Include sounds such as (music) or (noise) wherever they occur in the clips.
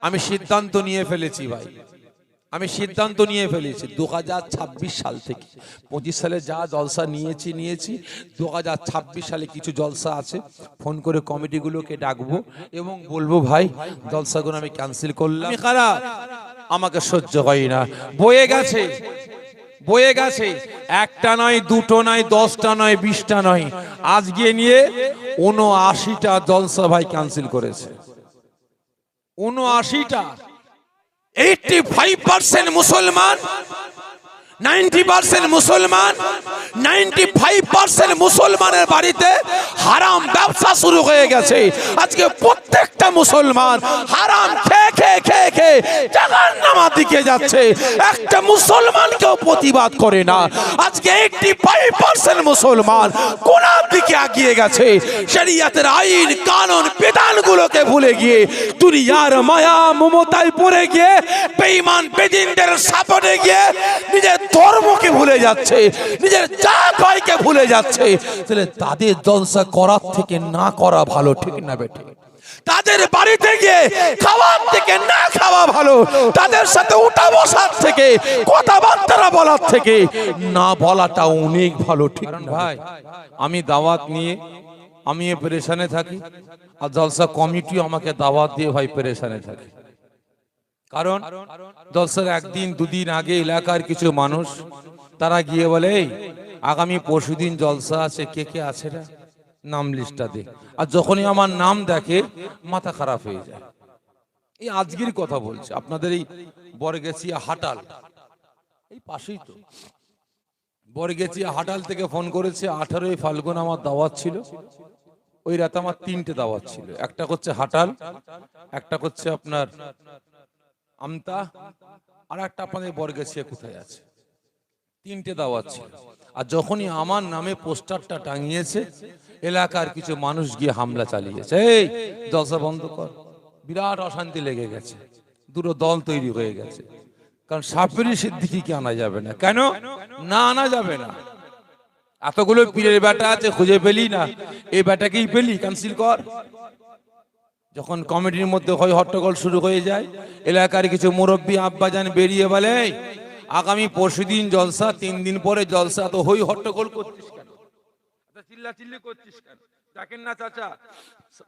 আমি সিদ্ধান্ত নিয়ে ফেলেছি ভাই। আমি সিদ্ধান্ত নিয়ে ফেলেছি। দু হাজার ছাব্বিশ সাল থেকে পঁচিশ সালে যা জলসা নিয়েছি নিয়েছি দু হাজার ছাব্বিশ সালে কিছু জলসা আছে। ফোন করে কমিটিগুলোকে ডাকবো এবং বলব ভাই জলসাগুলো আমি ক্যান্সেল করলাম। খারাপ। আমাকে সহ্য হয় না। বয়ে গেছে। বয়ে গেছে। একটা নয় দুটো নয় দশটা নয় বিশটা নয়। আজকে নিয়ে উনআশিটা জলসা ভাই ক্যান্সেল করেছে। উনআশিটা এইটটি ফাইভ পার্সেন্ট মুসলমান নাইনটি পার্সেন্ট মুসলমান নাইনটি ফাইভ পার্সেন্ট মুসলমানের বাড়িতে হারাম ব্যবসা শুরু হয়ে গেছে। আজকে প্রত্যেকটা মুসলমান হারাম খেয়ে খেয়ে খেয়ে খেয়ে জাগার নামার দিকে যাচ্ছে। একটা মুসলমানকেও প্রতিবাদ করে না। আজকে এইটটি ফাইভ পার্সেন্ট মুসলমান কোনার দিকে এগিয়ে গেছে। শরিয়াতের আইন, কানুন, বিধানগুলোকে ভুলে গিয়ে দুনিয়ার মায়া মমতায় পড়ে গিয়ে, বেঈমান বেদিনদের সাপোর্টে গিয়ে নিজের ধর্মকে ভুলে যাচ্ছে। নিজের যা ভাইকে ভুলে যাচ্ছে। তাহলে তাদের জলসা করার থেকে না করা ভালো ঠিক না বেঠে? তাদের বাড়িতে গিয়ে খাওয়ার থেকে না খাওয়া ভালো তাদের সাথে উঠা বসার থেকে কথাবার্তা বলার থেকে না বলাটা অনেক ভালো ঠিক ভাই আমি দাওয়াত নিয়ে আমি এ পেরেশানে থাকি আর জলসা কমিটিও আমাকে দাওয়াত দিয়ে ভাই পেরেশানে থাকে। কারণ জলসার একদিন দুদিন আগে এলাকার কিছু মানুষ তারা গিয়ে বলে "এই, আগামী পরশুদিন জলসা আছে, কে কে আছে না নাম লিস্টটা দে। আর যখনই আমার নাম দেখে, মাথা খারাপ হয়ে যায়। এই আজকের কথা বলছে, আপনাদের এই বরগেছিয়া হাটাল। এই পাশেই তো। বরগেছিয়া হাটাল থেকে ফোন করেছে, আঠারোই ফাল্গুন আমার দাওয়াত ছিল। ওই রাতে আমার তিনটে দাওয়াত ছিল। একটা হচ্ছে হাটাল, একটা হচ্ছে আপনার আমতা, আর একটা আপনাদের বরগেছিয়া কোথায় আছে? তিনটে দাওয়াত ছিল। আর যখনই আমার নামে পোস্টারটা টাঙিয়েছে, এলাকার কিছু মানুষ গিয়ে হামলা চালিয়েছে। এই জলসা বন্ধ কর। বিরাট অশান্তি লেগে গেছে। দুটো দল তৈরি হয়ে গেছে। কারণ সাপেরই সিদ্দিকিকে আনা যাবে না? কেন? না আনা যাবে না। এতগুলো পীরের বেটা আছে, খুঁজে পেলি না। এই বেটাকেই পেলি ক্যান্সেল কর। যখন কমিটির মধ্যে হয়, হট্টগোল শুরু হয়ে যায়, এলাকার কিছু মুরব্বী আব্বাজান বেরিয়ে বলে "এই, আগামী পরশুদিন জলসা তিন দিন পরে জলসা তো হই হট্টগোল করছিস কেন? চিল্লা চিল্লাচিল্লি করছিস কেন? দেখেন না চাচা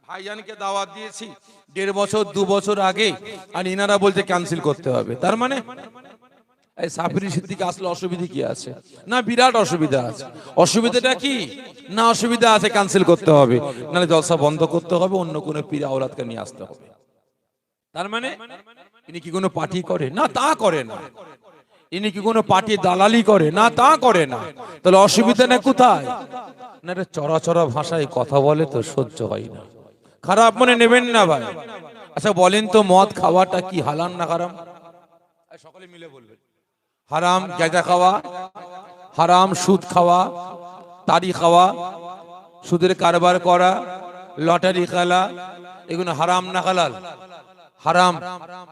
ভাইজানকে দাওয়াত দিয়েছি দেড় বছর দু বছর আগে আর ইনারা বলছে ক্যান্সেল করতে হবে। তার মানে? এই আসলে অসুবিধা কি আছে? না বিরাট অসুবিধা আছে। অসুবিধাটা কি? না অসুবিধা আছে ক্যান্সেল করতে হবে। নাহলে জলসা বন্ধ করতে হবে অন্য কোনো পীর নিয়ে আসতে হবে। তার মানে? ইনি কি কোনো পার্টি করে না তা করে না। ইনি কি কোনো পার্টি দালালি করে? না, তা করে না। তাহলে অসুবিধা না কোথায়? না, এটা চড়া চড়া ভাষায় কথা বলে তো সহ্য হয় না। খারাপ মনে নেবেন না ভাই। আচ্ছা বলেন তো মদ খাওয়াটা কি হালান না হারাম? সকলে মিলে বলবেন হারাম গেজা খাওয়া, হারাম সুদ খাওয়া, তারি খাওয়া, সুদের কারবার করা, লটারি খেলা, এগুলো হারাম না হালাল? হারাম।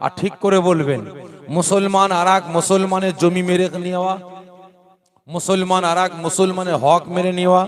আর ঠিক করে বলবেন। মুসলমান আর মুসলমানের জমি মেরে নেওয়া মুসলমান আর মুসলমানের হক মেরে নেওয়া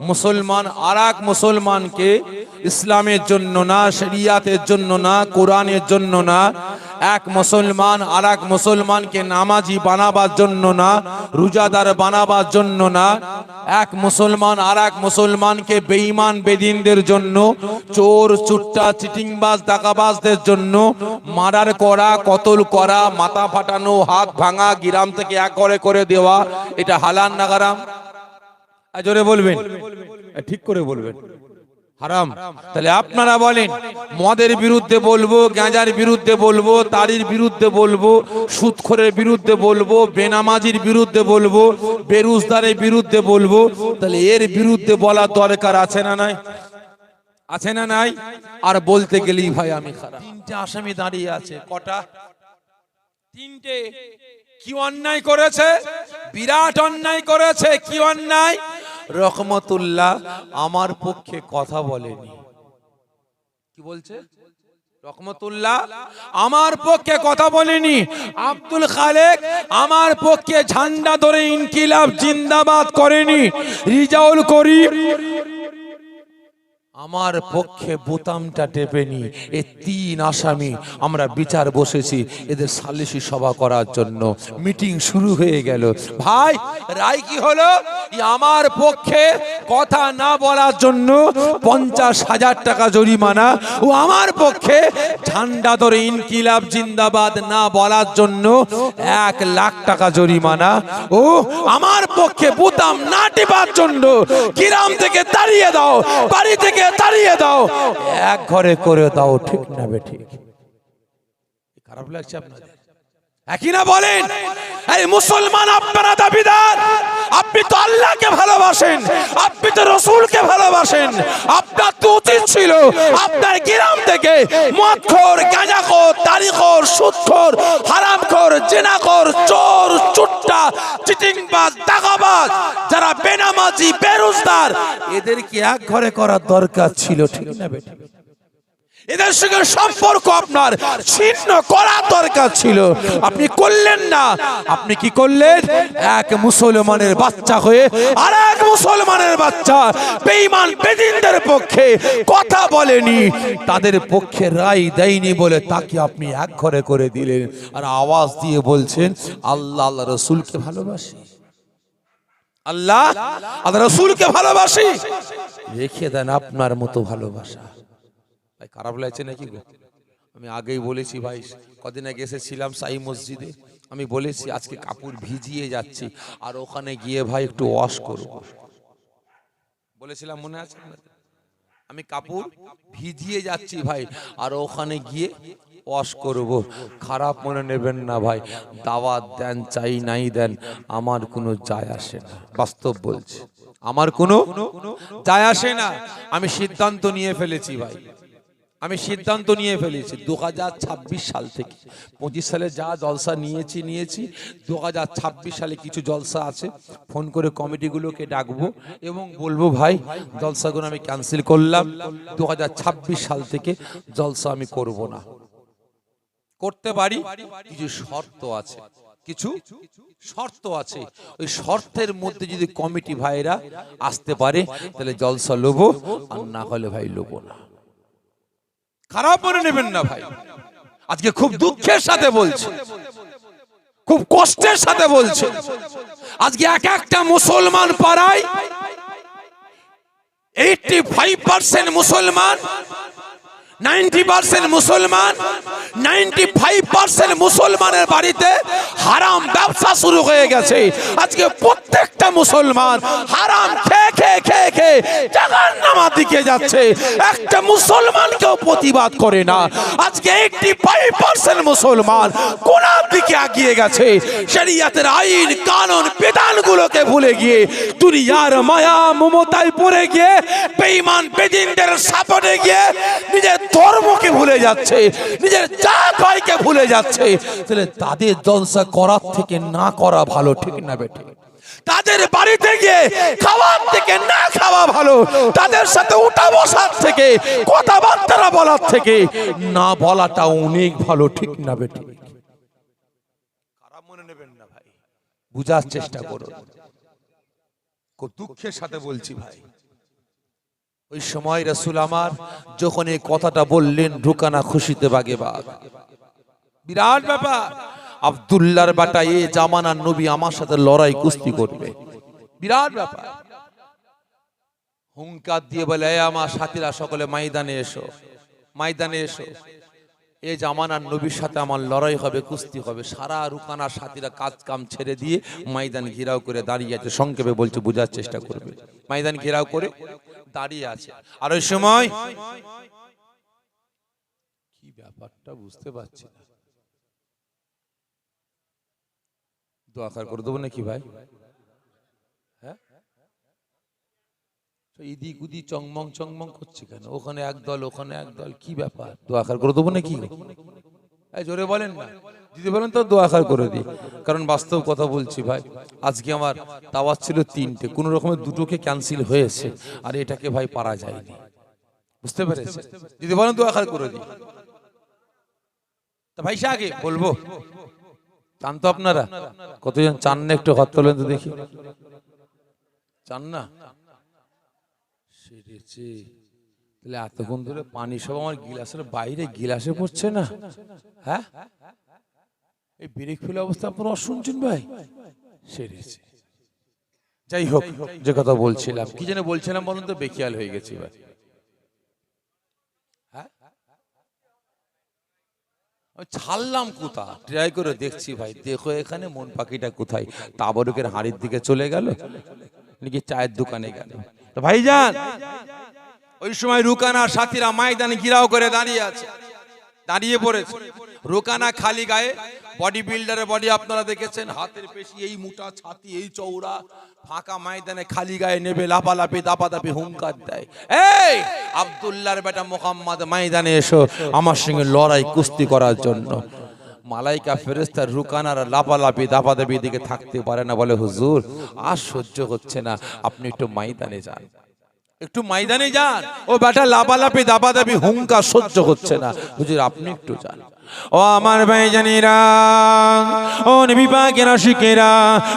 মুসলমান আর মুসলমানকে ইসলামের জন্য না, শরিয়াতের জন্য না, কোরআনের জন্য না, এক মুসলমান আর এক মুসলমানকে নামাজি বানাবার জন্য না, রোজাদার বানাবার জন্য না, এক মুসলমান আর এক মুসলমানকে বেঈমান, বেদিনদের জন্য, চোর, চুট্টা, চিটিংবাজ ডাকাবাজদের জন্য মার্ডার করা, কতল করা, মাথা ফাটানো, হাত ভাঙা, গিরাম থেকে এক করে করে দেওয়া, এটা হালান না জোরে বলবেন। ঠিক করে বলবেন। হারাম। তাহলে আপনারা বলেন মদের বিরুদ্ধে বলব গাঁজার বিরুদ্ধে বলব তারির বিরুদ্ধে বলব সুদখোরের বিরুদ্ধে বলব বেনামাজির বিরুদ্ধে বলব বেরুজদারের বিরুদ্ধে বলব তাহলে এর বিরুদ্ধে বলা দরকার আছে না নাই? আছে না নাই? আর বলতে গেলেই ভাই আমি খারাপ। তিনটে আসামি দাঁড়িয়ে আছে কটা? তিনটে। কি অন্যায় করেছে? বিরাট অন্যায় করেছে কি অন্যায়? রহমতুল্লাহ আমার পক্ষে কথা বলেনি। কি বলছে? রহমতুল্লাহ আমার পক্ষে কথা বলেনি। আব্দুল খালেক আমার পক্ষে ঝান্ডা ধরে ইনকিলাব জিন্দাবাদ করেনি। রিজাউল করিম আমার পক্ষে বোতামটা টেপেনি এই তিন আসামি। আমরা বিচার বসেছি এদের সালিশি সভা করার জন্য। মিটিং শুরু হয়ে গেল। ভাই, রায় কি হলো? আমার পক্ষে কথা না বলার জন্য পঞ্চাশ হাজার টাকা জরিমানা। ও আমার পক্ষে ঠান্ডা ধরে ইনকিলাব জিন্দাবাদ না বলার জন্য এক লাখ টাকা জরিমানা। ও আমার পক্ষে বোতাম না টিপার জন্য। গ্রাম থেকে তাড়িয়ে দাও। বাড়ি থেকে তাড়িয়ে দাও। এক ঘরে করে দাও ঠিক না বে ঠিক খারাপ লাগছে আপনাদের একই না বলেন? এই মুসলমান, আপনারা দাবিদার। আপনি তো আল্লাহকে ভালোবাসেন, আপনি তো রসুলকে ভালোবাসেন। আপনার তো উচিত ছিল আপনার গ্রাম থেকে মদখোর, গাঁজাখোর তারিখোর সুদখোর, হারামখোর, জেনাখোর, চোর, চুট্টা, চিটিংবাজ, দাগাবাজ, যারা বেনামাজি, বেরোজগার, এদেরকে এক ঘরে করার দরকার ছিল, ঠিক না বেটা? এদের সঙ্গে সম্পর্ক আপনার, ছিন্ন করার দরকার ছিল। আপনি করলেন না। আপনি কি করলেন? এক মুসলমানের বাচ্চা হয়ে আর এক মুসলমানের বাচ্চা বেঈমান বেদিনদের পক্ষে কথা বলেনি। তাদের পক্ষে রায় দেয়নি বলে তাকে আপনি এক ঘরে করে দিলেন আর আওয়াজ দিয়ে বলছেন, আল্লাহ আল্লাহ রসুলকে ভালোবাসি। আল্লাহ আল্লাহ রসুলকে ভালোবাসি। রেখে দেন আপনার মতো ভালোবাসা। ভাই খারাপ লাগছে নাকি আমি আগেই বলেছি ভাই, কদিন আগে এসেছিলাম সাই মসজিদে। আমি বলেছি আজকে কাপড় ভিজিয়ে যাচ্ছি, আর ওখানে গিয়ে ভাই একটু ওয়াশ করব। বলেছিলাম মনে আছে? আমি কাপড় ভিজিয়ে যাচ্ছি ভাই, আর ওখানে গিয়ে ওয়াশ করব। খারাপ মনে নেবেন না ভাই, দাওয়াত দেন, চাই নাই দেন, আমার কোনো যায় আসে না। বাস্তব বলছি, আমার কোনো যায় আসে না। আমি সিদ্ধান্ত নিয়ে ফেলেছি ভাই। আমি সিদ্ধান্ত নিয়ে ফেলেছি। দু হাজার ছাব্বিশ সাল থেকে। পঁচিশ সালে যা জলসা নিয়েছি নিয়েছি। দু হাজার ছাব্বিশ সালে কিছু জলসা আছে। ফোন করে কমিটিগুলোকে ডাকবো এবং বলব ভাই জলসাগুলো আমি ক্যান্সেল করলাম। দু হাজার ছাব্বিশ সাল থেকে জলসা আমি করব না। করতে পারি। কিছু শর্ত আছে। কিছু শর্ত আছে। ওই শর্তের মধ্যে যদি কমিটি ভাইরা আসতে পারে তাহলে জলসা লোবো আর না হলে ভাই লোবো না। খারাপ মনে নেবেন না ভাই। আজকে খুব দুঃখের সাথে বলছে। খুব কষ্টের সাথে বলছে। আজকে এক একটা মুসলমান পাড়ায় এইটটি ফাইভ পার্সেন্ট মুসলমান নাইনটি পার্সেন্ট মুসলমান, নাইনটি ফাইভ পার্সেন্ট মুসলমানের বাড়িতে হারাম ব্যবসা শুরু হয়ে গেছে। আজকে প্রত্যেকটা মুসলমান হারাম খেয়ে খেয়ে খেয়ে খেয়ে জাগার দিকে যাচ্ছে। একটা মুসলমানকেও প্রতিবাদ করে না। আজকে এইটটি ফাইভ পার্সেন্ট মুসলমান কোনার দিকে এগিয়ে গেছে। শরিয়াতের আইন, কানুন, বিধানগুলোকে ভুলে গিয়ে দুনিয়ার মায়া, মমতায় পড়ে গিয়ে, বেঈমান, বেদিনদের সাপোর্টে গিয়ে, নিজের ধর্মকে ভুলে যাচ্ছে, নিজের ভাইকে ভুলে যাচ্ছে। তাহলে তাদের জলসা করার থেকে না করা ভালো, ঠিক না বেটে তাদের বাড়িতে গিয়ে খাওয়ার থেকে না খাওয়া ভালো, তাদের সাথে উঠা বসার থেকে, কথাবার্তা বলার থেকে না বলাটা অনেক ভালো, ঠিক না ভাই? বুঝার চেষ্টা করুন। খুব দুঃখের সাথে বলছি ভাই। ওই সময় রাসুল আমার যখন এই কথাটা বললেন ঢুকানা খুশিতে বাগে বাগ। বিরাট ব্যাপার। আবদুল্লার বাটা এ জামানার নবী আমার সাথে লড়াই কুস্তি করবে। বিরাট ব্যাপার। হুঙ্কার দিয়ে বলে, "এ আমার সাথীরা সকলে মাইদানে এসো মাইদানে এসো। এ জামানার নবীর সাথে আমার লড়াই হবে, কুস্তি হবে। সারা রুকানার সাথীরা কাজ কাম ছেড়ে দিয়ে ময়দান ঘেরাও করে দাঁড়িয়ে আছে। সংক্ষেপে বলছে, বোঝার চেষ্টা করবে। ময়দান ঘেরাও করে দাঁড়িয়ে আছে। আর ওই সময় কি ব্যাপারটা বুঝতে পারছি না। দোয়াকার করে দেবো নাকি ভাই? তো ইদিক উদি চংমং চংমং করছে কেন? ওখানে এক দল, ওখানে এক দল, কি ব্যাপার? দোয়াকার করে দেবো নাকি? জোরে বলেন না। যদি বলেন তো দোয়াকার করে দিই। কারণ বাস্তব কথা বলছি ভাই, আজকে আমার তাওয়াজ ছিল তিনটে। কোন রকমের দুটোকে ক্যান্সেল হয়েছে, আর এটাকে ভাই পারা যায়নি। বুঝতে পেরেছে যদি বলেন দোয়াকার করে দিই। তা ভাই আগে বলব? চান তো আপনারা? কতজন? চান না একটু, হাত তোলেন তো দেখি। চান না? তাহলে এতক্ষণ ধরে পানি সব আমার গিলাসের বাইরে গিলাসে পড়ছে না? হ্যাঁ? এই ব্রেক ফেলে অবস্থা আপনারা শুনছেন ভাই? সেরেছে যাই হোক, যে কথা বলছিলাম, কি যেন বলছিলাম বলুন তো বেখিয়াল হয়ে গেছি ভাই হ্যাঁ? ছাড়লাম কোথা ট্রাই করে দেখছি ভাই, দেখো এখানে মন পাখিটা কোথায়? তাবরুকের হাড়ির দিকে চলে গেল? নাকি চায়ের দোকানে গেল ভাইজান ওই সময় রুকানা সাথীরা ময়দানে ঘিরাও করে দাঁড়িয়ে আছে দাঁড়িয়ে পড়েছে। রুকানা খালি গায়ে বডি বিল্ডারের বডি আপনারা দেখেছেন হাতের পেশি এই মোটা ছাতি এই চৌড়া ফাঁকা ময়দানে খালি গায়ে নেবে লাপালাপি দাপাদাপি হুঙ্কার দেয়। এই আব্দুল্লাহর বেটা মোহাম্মদ ময়দানে এসো আমার সঙ্গে লড়াই কুস্তি করার জন্য। মালাইকা ফেরেস্তার রুকানার লাপালাপি দাপাদাপি দিকে থাকতে পারে না, বলে, হুজুর, আর সহ্য হচ্ছে না, আপনি একটু মাইদানে যান। একটু মাইদানে যান? ও বেটা লাপালাপি দাপাদাপি হুঙ্কা সহ্য হচ্ছে না। হুজুর, আপনি একটু যান। ও আমার ভাই জানিরা ও নবী পাকের আশিকেরা,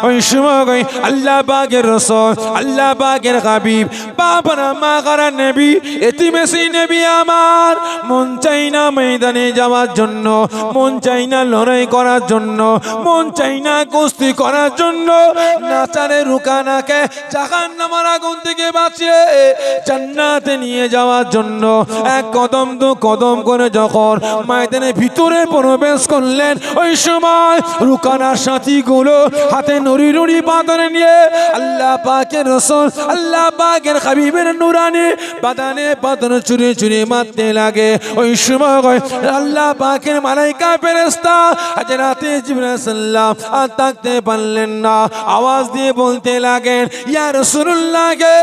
ওই সময় আল্লাহ পাকের রসল, আল্লাহ পাকের হাবিব, বাবার মা করা নবী, এতিমেসি নবী আমার, মন চাই না ময়দানে যাওয়ার জন্য, মন চাই না লড়াই করার জন্য, মন চাই না কুস্তি করার জন্য নাচারে রুকা রুকানাকে জাহান নামার আগুন থেকে বাঁচিয়ে জান্নাতে নিয়ে যাওয়ার জন্য, এক কদম, দু কদম করে যখন ময়দানের ভিতরে প্রবেশ করলেন। ওই সময় রুকানার সাথীগুলো হাতে নুরি নুরি বাঁধনে নিয়ে আল্লাহ পাকের রসল, আল্লাহ পাকের হাবিবের নুরানি বাদানে বাদন চুরি চুরি মারতে লাগে। ওই সময় আল্লাহ পাকের মালাইকা ফেরেস্তা হাজরাতে জিবরাইল সাল্লাম আর থাকতে পারলেন না। আওয়াজ দিয়ে বলতে লাগেন, ইয়া রাসূলুল্লাহ গে,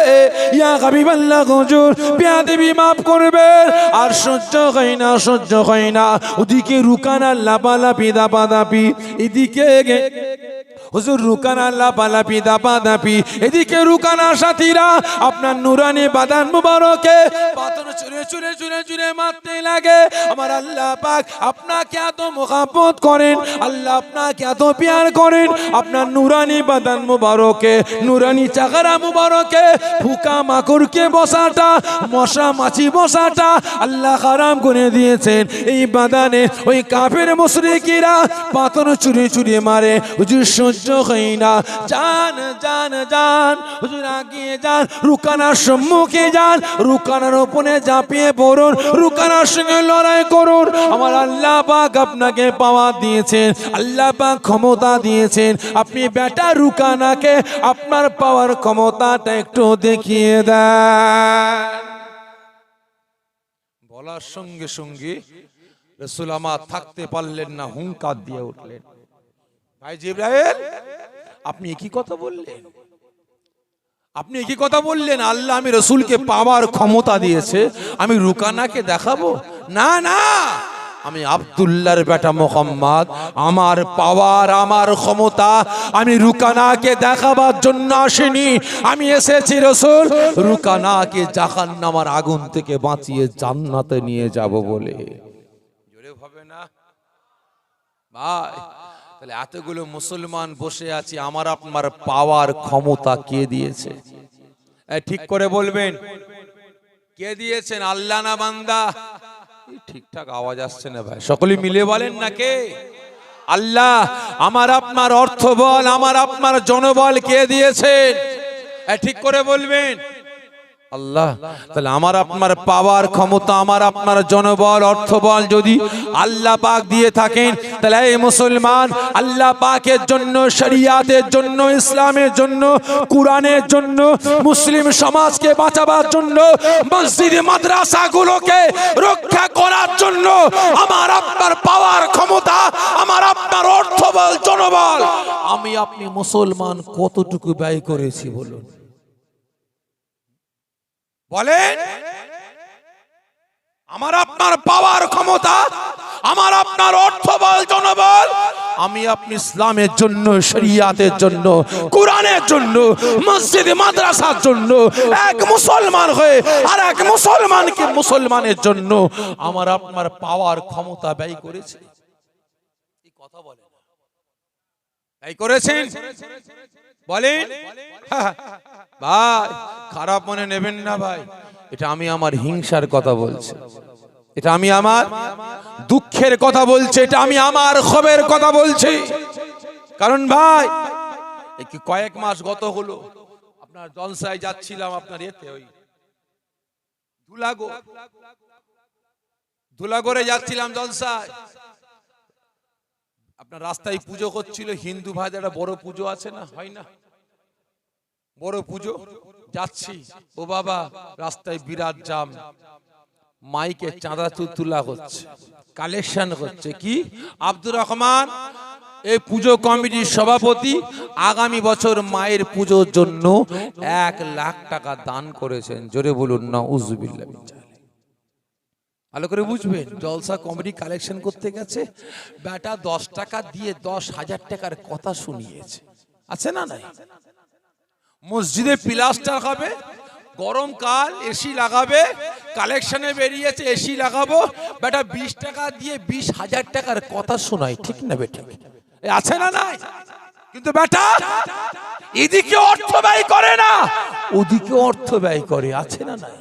ইয়া হাবিবাল্লাহ হুজুর বিয়াদবি মাফ করবেন। আর সহ্য হয় না, সহ্য হয় না। ওদিকে রুকানা লাপালাপি দাপাদাপি এদিকে হুজুর রুকানা লাপালাপি দাপাদাপি এদিকে রুকানা সাথীরা, আপনার নুরানি বাদান মুবারকে পাথর চুরে চুরে চুরে চুরে মারতে লাগে। আমার আল্লাহ পাক আপনাকে এত মোহাব্বত করেন, আল্লাহ আপনাকে এত পেয়ার করেন। আপনার নুরানি বাদান মুবারকে, নুরানি চাকারা মুবারকে, ফুকা মাকুরকে বসাটা, মশা মাছি বসাটা আল্লাহ হারাম করে দিয়েছেন। এই বাদানে ওই কাফের মুশরিকিরা পাথর চুরি চুরি মারে। হুজুর সহ্য হয় না। যান যান যান, হুজুর আগিয়ে যান, রুকানার সম্মুখে যান, রুকানার ওপরে ঝাঁপিয়ে পড়ুন, রুকানার সঙ্গে লড়াই করুন। আমার আল্লাহ পাক আপনাকে পাওয়া দিয়েছেন, আল্লাহ পাক ক্ষমতা দিয়েছেন। আপনি বেটা রুকানাকে, আপনার পাওয়ার ক্ষমতাটা একটু দেখিয়ে দেন। বলার সঙ্গে সঙ্গে রসুল আমার থাকতে পারলেন না, হুঙ্কার দিয়ে উঠলেন। আপনি কি কথা বললেন। আপনি কি কথা বললেন, আল্লাহ আমি রসুলকে পাওয়ার ক্ষমতা দিয়েছে, আমি রুকানাকে দেখাবো? না না, আমি আব্দুল্লাহর বেটা মোহাম্মদ, আমার পাওয়ার, আমার ক্ষমতা আমি রুকানাকে দেখাবার জন্য আসিনি। আমি এসেছি রসুল, রুকানাকে জাহান্নামার আগুন থেকে বাঁচিয়ে জান্নাতে নিয়ে যাব বলে। জোরে না। ভাই তাহলে এতগুলো মুসলমান বসে আছি, আমার, আপনার পাওয়ার ক্ষমতা কে দিয়েছে? ঠিক করে বলবেন। কে দিয়েছেন? আল্লাহ না বান্দা? ঠিকঠাক আওয়াজ আসছে না ভাই। সকলে মিলে বলেন না কে? আল্লাহ, আমার, আপনার অর্থ বল আমার, আপনার জনবল কে দিয়েছেন? ঠিক করে বলবেন। আল্লাহ, তাহলে আমার আপনার পাওয়ার ক্ষমতা, আমার আপনার জনবল, অর্থবল যদি আল্লাহ পাক দিয়ে থাকেন, তাহলে এই মুসলমান আল্লাহ পাকের জন্য, শরিয়াতের জন্য, ইসলামের জন্য, কোরআনের জন্য, মুসলিম সমাজকে বাঁচাবার জন্য, মসজিদ, মাদ্রাসাগুলোকে রক্ষা করার জন্য আমার আপনার পাওয়ার ক্ষমতা, আমার আপনার অর্থবল, জনবল। আমি আপনি মুসলমান কতটুকু ব্যয় করেছি বলুন? বলেন, আমার আপনার পাওয়ার ক্ষমতা, আমার আপনার অর্থবল জনবল, আমি আপনি ইসলামের জন্য, শরিয়াতের জন্য, কোরআনের জন্য, মসজিদ, মাদ্রাসার জন্য, এক মুসলমান হয়ে আর এক মুসলমানকে মুসলমানের জন্য আমার আপনার পাওয়ার ক্ষমতা ব্যয় করেছে কথা বলে। এই করেছেন বলেন? (laughs) ভাই, খারাপ মনে নেবেন না ভাই। এটা আমি আমার হিংসার কথা বলছি। এটা আমি আমার দুঃখের কথা বলছি। এটা আমি আমার ক্ষোভের কথা বলছি। কারণ ভাই কি কয়েক মাস গত হলো। আপনার জলসায় যাচ্ছিলাম আপনার এতে ওই ধুলাগো। ধুলাগড়ে যাচ্ছিলাম জলসায়। আপনার রাস্তায় পুজো করছিল, হিন্দু ভাই একটা বড় পুজো আছে না? হয় না? বড় পুজো? যাচ্ছি। ও বাবা, রাস্তায় বিরাট জাম। মাইকে চাঁদা তোলা হচ্ছে কালেকশন হচ্ছে কি? আব্দুর রহমান, এই পুজো কমিটির সভাপতি আগামী বছর মায়ের পুজোর জন্য এক লাখ টাকা দান করেছেন। জোরে বলুন না উজবিল্লা ভালো করে বুঝবেন, জলসা কমেডি কালেকশন করতে গেছে, বেটা দশ টাকা দিয়ে দশ হাজার টাকার কথা শুনিয়েছে। আছে না নাই? মসজিদে প্লাস্টার হবে গরমকাল এসি লাগাবে কালেকশনে বেরিয়েছে এসি লাগাবো, বেটা বিশ টাকা দিয়ে বিশ হাজার টাকার কথা শোনায় ঠিক না বেটা? আছে না নাই? কিন্তু বেটা, এদিকে অর্থ ব্যয় করে না, ওদিকে অর্থ ব্যয় করে, আছে না নাই?